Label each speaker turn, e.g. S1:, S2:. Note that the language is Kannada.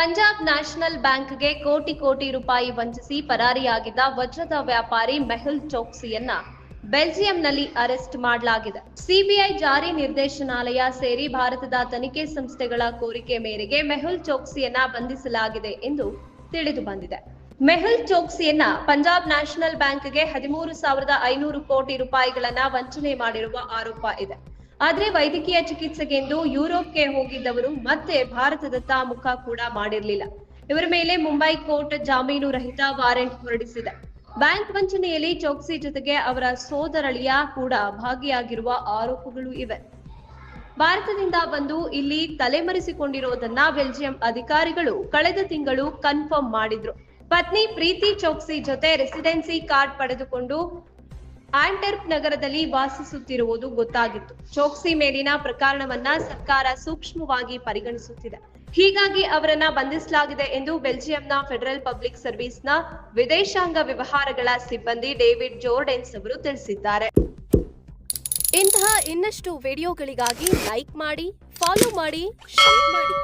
S1: ಪಂಜಾಬ್ ನ್ಯಾಷನಲ್ ಬ್ಯಾಂಕ್ಗೆ ಕೋಟಿ ಕೋಟಿ ರೂಪಾಯಿ ವಂಚಿಸಿ ಪರಾರಿಯಾಗಿದ್ದ ವಜ್ರದ ವ್ಯಾಪಾರಿ ಮೆಹುಲ್ ಚೋಕ್ಸಿಯನ್ನ ಬೆಲ್ಜಿಯಂನಲ್ಲಿ ಅರೆಸ್ಟ್ ಮಾಡಲಾಗಿದೆ. ಸಿಬಿಐ ಜಾರಿ ನಿರ್ದೇಶನಾಲಯ ಸೇರಿ ಭಾರತದ ತನಿಖೆ ಸಂಸ್ಥೆಗಳ ಕೋರಿಕೆ ಮೇರೆಗೆ ಮೆಹುಲ್ ಚೋಕ್ಸಿಯನ್ನ ಬಂಧಿಸಲಾಗಿದೆ ಎಂದು ತಿಳಿದು ಬಂದಿದೆ. ಮೆಹುಲ್ ಚೋಕ್ಸಿಯನ್ನ ಪಂಜಾಬ್ ನ್ಯಾಷನಲ್ ಬ್ಯಾಂಕ್ಗೆ ಹದಿಮೂರು ಸಾವಿರದ ಐನೂರು ಕೋಟಿ ರೂಪಾಯಿಗಳನ್ನ ವಂಚನೆ ಮಾಡಿರುವ ಆರೋಪ ಇದೆ. ಆದ್ರೆ ವೈದ್ಯಕೀಯ ಚಿಕಿತ್ಸೆಗೆಂದು ಯುರೋಪ್ಗೆ ಹೋಗಿದ್ದವರು ಮತ್ತೆ ಭಾರತದತ್ತ ಮುಖ ಕೂಡ ಮಾಡಿರಲಿಲ್ಲ. ಇವರ ಮೇಲೆ ಮುಂಬೈ ಕೋರ್ಟ್ ಜಾಮೀನು ರಹಿತ ವಾರೆಂಟ್ ಹೊರಡಿಸಿದೆ. ಬ್ಯಾಂಕ್ ವಂಚನೆಯಲ್ಲಿ ಚೌಕ್ಸಿ ಜೊತೆಗೆ ಅವರ ಸೋದರಳಿಯ ಕೂಡ ಭಾಗಿಯಾಗಿರುವ ಆರೋಪಗಳು ಇವೆ. ಭಾರತದಿಂದ ಬಂದು ಇಲ್ಲಿ ತಲೆಮರೆಸಿಕೊಂಡಿರೋದನ್ನ ಬೆಲ್ಜಿಯಂ ಅಧಿಕಾರಿಗಳು ಕಳೆದ ತಿಂಗಳು ಕನ್ಫರ್ಮ್ ಮಾಡಿದ್ರು. ಪತ್ನಿ ಪ್ರೀತಿ ಚೋಕ್ಸಿ ಜೊತೆ ರೆಸಿಡೆನ್ಸಿ ಕಾರ್ಡ್ ಪಡೆದುಕೊಂಡು ಆಂಟರ್ಪ್ ನಗರದಲ್ಲಿ ವಾಸಿಸುತ್ತಿರುವುದು ಗೊತ್ತಾಗಿತ್ತು. ಚೋಕ್ಸಿ ಮೇಲಿನ ಪ್ರಕರಣವನ್ನ ಸರ್ಕಾರ ಸೂಕ್ಷ್ಮವಾಗಿ ಪರಿಗಣಿಸುತ್ತಿದೆ. ಹೀಗಾಗಿ ಅವರನ್ನ ಬಂಧಿಸಲಾಗಿದೆ ಎಂದು ಬೆಲ್ಜಿಯಂನ ಫೆಡರಲ್ ಪಬ್ಲಿಕ್ ಸರ್ವಿಸ್ನ ವಿದೇಶಾಂಗ ವ್ಯವಹಾರಗಳ ಸಿಬ್ಬಂದಿ ಡೇವಿಡ್ ಜೋರ್ಡೆನ್ಸ್ ಅವರು ತಿಳಿಸಿದ್ದಾರೆ.
S2: ಇಂತಹ ಇನ್ನಷ್ಟು ವಿಡಿಯೋಗಳಿಗಾಗಿ ಲೈಕ್ ಮಾಡಿ, ಫಾಲೋ ಮಾಡಿ, ಶೇರ್ ಮಾಡಿ.